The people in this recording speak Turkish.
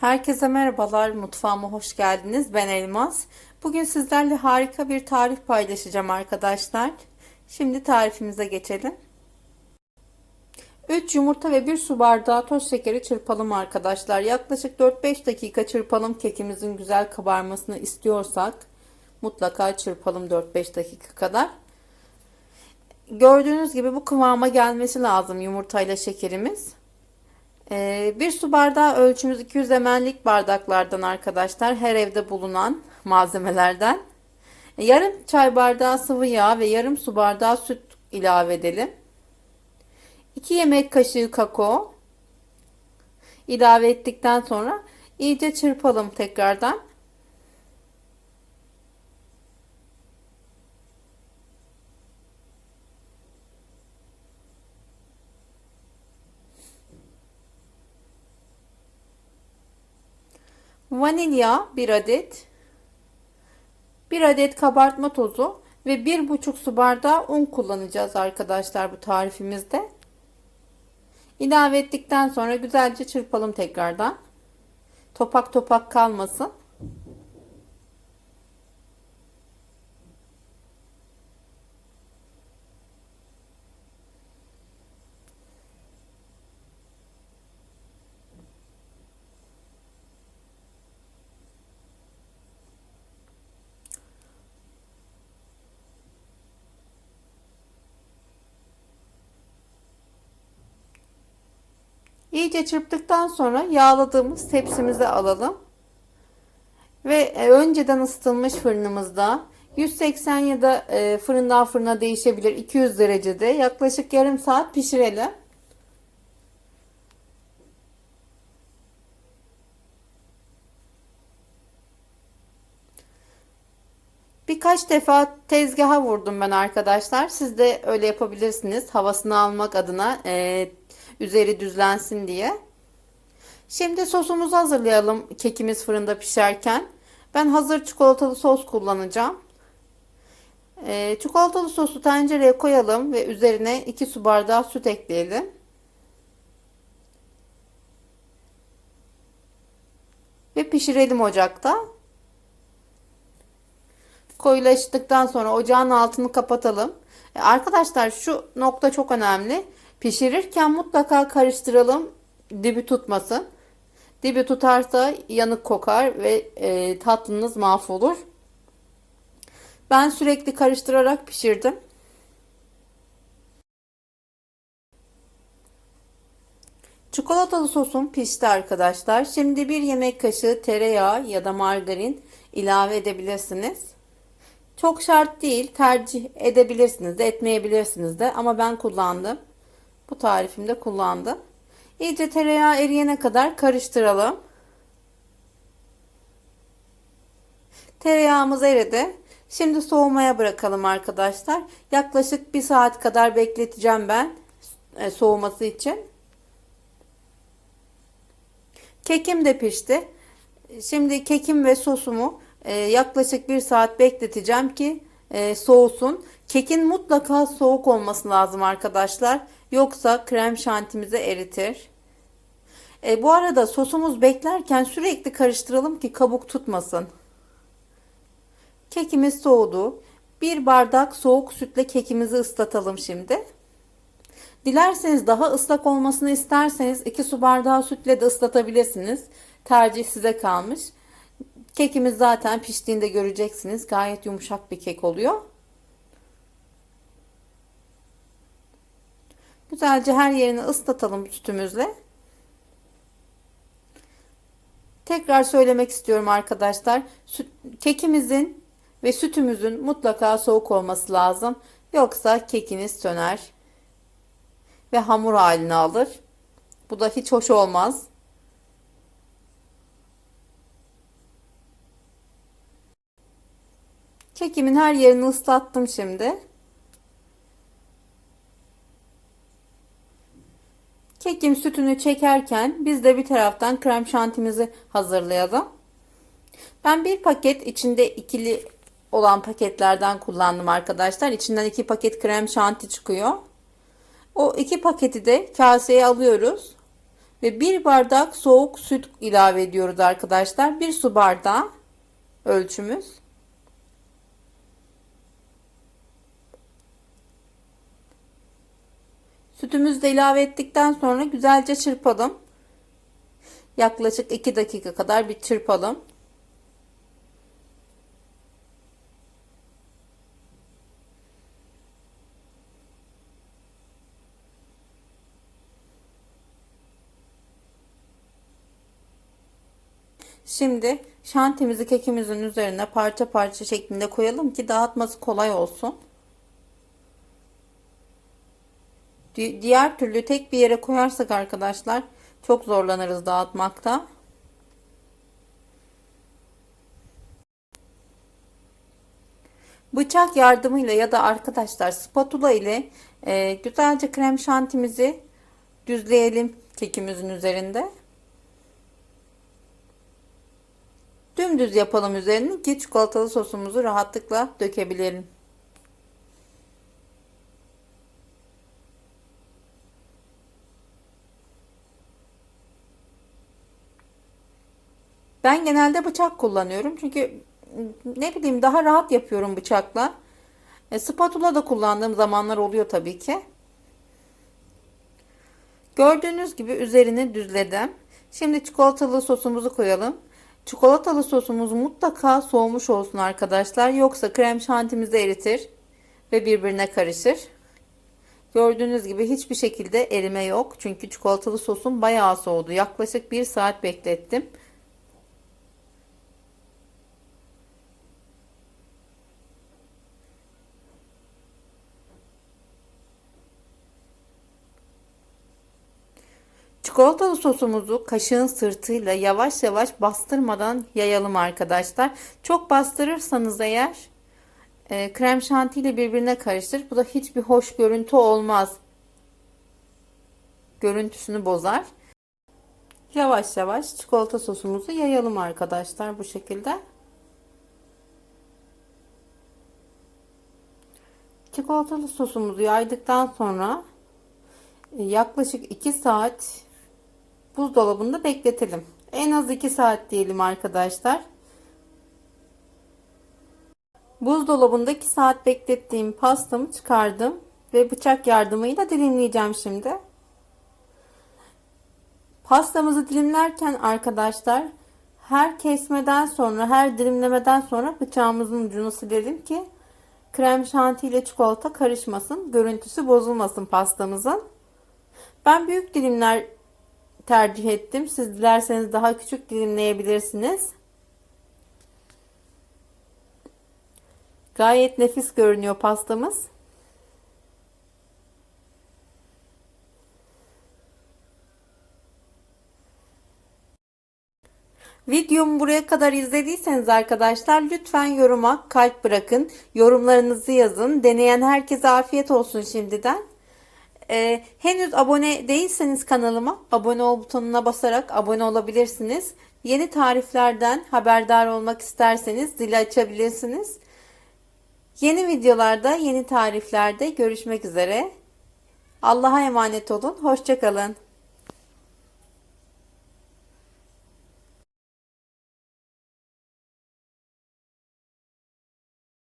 Herkese merhabalar, mutfağıma hoş geldiniz. Ben Elmas. Bugün sizlerle harika bir tarif paylaşacağım arkadaşlar. Şimdi tarifimize geçelim. 3 yumurta ve 1 su bardağı toz şekeri çırpalım arkadaşlar. Yaklaşık 4-5 dakika çırpalım kekimizin güzel kabarmasını istiyorsak. Mutlaka çırpalım 4-5 dakika kadar. Gördüğünüz gibi bu kıvama gelmesi lazım yumurtayla şekerimiz. Ee, bir su bardağı ölçümüz 200 ml'lik bardaklardan arkadaşlar. Her evde bulunan malzemelerden. Yarım çay bardağı sıvı yağ ve yarım su bardağı süt ilave edelim. 2 yemek kaşığı kakao ilave ettikten sonra iyice çırpalım tekrardan. Vanilya 1 adet. 1 adet kabartma tozu ve 1,5 su bardağı un kullanacağız arkadaşlar bu tarifimizde. İlave ettikten sonra güzelce çırpalım tekrardan. Topak topak kalmasın. İyice çırptıktan sonra yağladığımız tepsimize alalım. Ve e, önceden ısıtılmış fırınımızda 180 ya da e, fırından fırına değişebilir 200 derecede yaklaşık yarım saat pişirelim. Birkaç defa tezgaha vurdum ben arkadaşlar. Siz de öyle yapabilirsiniz. Havasını almak adına e, üzeri düzlensin diye. Şimdi sosumuzu hazırlayalım kekimiz fırında pişerken. Ben hazır çikolatalı sos kullanacağım. E, çikolatalı sosu tencereye koyalım ve üzerine 2 su bardağı süt ekleyelim. Ve pişirelim ocakta. Koyulaştıktan sonra ocağın altını kapatalım. E, arkadaşlar şu nokta çok önemli. Pişirirken mutlaka karıştıralım. Dibi tutmasın. Dibi tutarsa yanık kokar ve e, tatlınız mahvolur. Ben sürekli karıştırarak pişirdim. Çikolatalı sosum pişti arkadaşlar. Şimdi bir yemek kaşığı tereyağı ya da margarin ilave edebilirsiniz. Çok şart değil. Tercih edebilirsiniz de etmeyebilirsiniz de ama ben kullandım. Bu tarifimde kullandım. İyice tereyağı eriyene kadar karıştıralım. Tereyağımız eridi. Şimdi soğumaya bırakalım arkadaşlar. Yaklaşık bir saat kadar bekleteceğim ben e, soğuması için. Kekim de pişti. Şimdi kekim ve sosumu e, yaklaşık bir saat bekleteceğim ki e, soğusun. Kekin mutlaka soğuk olması lazım arkadaşlar. Yoksa krem şantimizi eritir. E, bu arada sosumuz beklerken sürekli karıştıralım ki kabuk tutmasın. Kekimiz soğudu. Bir bardak soğuk sütle kekimizi ıslatalım şimdi. Dilerseniz daha ıslak olmasını isterseniz 2 su bardağı sütle de ıslatabilirsiniz. Tercih size kalmış. Kekimiz zaten piştiğinde göreceksiniz. Gayet yumuşak bir kek oluyor. Güzelce her yerini ıslatalım sütümüzle. Tekrar söylemek istiyorum arkadaşlar. Süt, kekimizin ve sütümüzün mutlaka soğuk olması lazım. Yoksa kekiniz söner ve hamur halini alır. Bu da hiç hoş olmaz. Kekimin her yerini ıslattım şimdi. Kekim sütünü çekerken biz de bir taraftan krem şantimizi hazırlayalım. Ben bir paket içinde ikili olan paketlerden kullandım arkadaşlar. İçinden iki paket krem şanti çıkıyor. O iki paketi de kaseye alıyoruz. Ve bir bardak soğuk süt ilave ediyoruz arkadaşlar. Bir su bardağı ölçümüz. Sütümüzü de ilave ettikten sonra güzelce çırpalım. Yaklaşık 2 dakika kadar bir çırpalım. Şimdi şantimizi kekimizin üzerine parça parça şeklinde koyalım ki dağıtması kolay olsun. Diğer türlü tek bir yere koyarsak arkadaşlar çok zorlanırız dağıtmakta. Bıçak yardımıyla ya da arkadaşlar spatula ile e, güzelce krem şantimizi düzleyelim kekimizin üzerinde. Dümdüz yapalım üzerini ki çikolatalı sosumuzu rahatlıkla dökebilirim. Ben genelde bıçak kullanıyorum. Çünkü ne bileyim daha rahat yapıyorum bıçakla. E, spatula da kullandığım zamanlar oluyor tabii ki. Gördüğünüz gibi üzerini düzledim. Şimdi çikolatalı sosumuzu koyalım. Çikolatalı sosumuz mutlaka soğumuş olsun arkadaşlar. Yoksa krem şantimizi eritir ve birbirine karışır. Gördüğünüz gibi hiçbir şekilde erime yok. Çünkü çikolatalı sosum bayağı soğudu. Yaklaşık 1 saat beklettim. Çikolatalı sosumuzu kaşığın sırtıyla yavaş yavaş bastırmadan yayalım arkadaşlar. Çok bastırırsanız eğer e, krem şanti ile birbirine karıştır. Bu da hiçbir hoş görüntü olmaz. Görüntüsünü bozar. Yavaş yavaş çikolata sosumuzu yayalım arkadaşlar bu şekilde. Çikolatalı sosumuzu yaydıktan sonra e, yaklaşık 2 saat buzdolabında bekletelim. En az 2 saat diyelim arkadaşlar. Buzdolabında 2 saat beklettiğim pastamı çıkardım ve bıçak yardımıyla dilimleyeceğim şimdi. Pastamızı dilimlerken arkadaşlar her kesmeden sonra her dilimlemeden sonra bıçağımızın ucunu silelim ki krem şanti ile çikolata karışmasın. Görüntüsü bozulmasın pastamızın. Ben büyük dilimler tercih ettim. Siz dilerseniz daha küçük dilimleyebilirsiniz. Gayet nefis görünüyor pastamız. Videomu buraya kadar izlediyseniz arkadaşlar lütfen yoruma kalp bırakın. Yorumlarınızı yazın. Deneyen herkese afiyet olsun şimdiden. Ee, henüz abone değilseniz kanalıma abone ol butonuna basarak abone olabilirsiniz. Yeni tariflerden haberdar olmak isterseniz zili açabilirsiniz. Yeni videolarda, yeni tariflerde görüşmek üzere. Allah'a emanet olun. Hoşçakalın.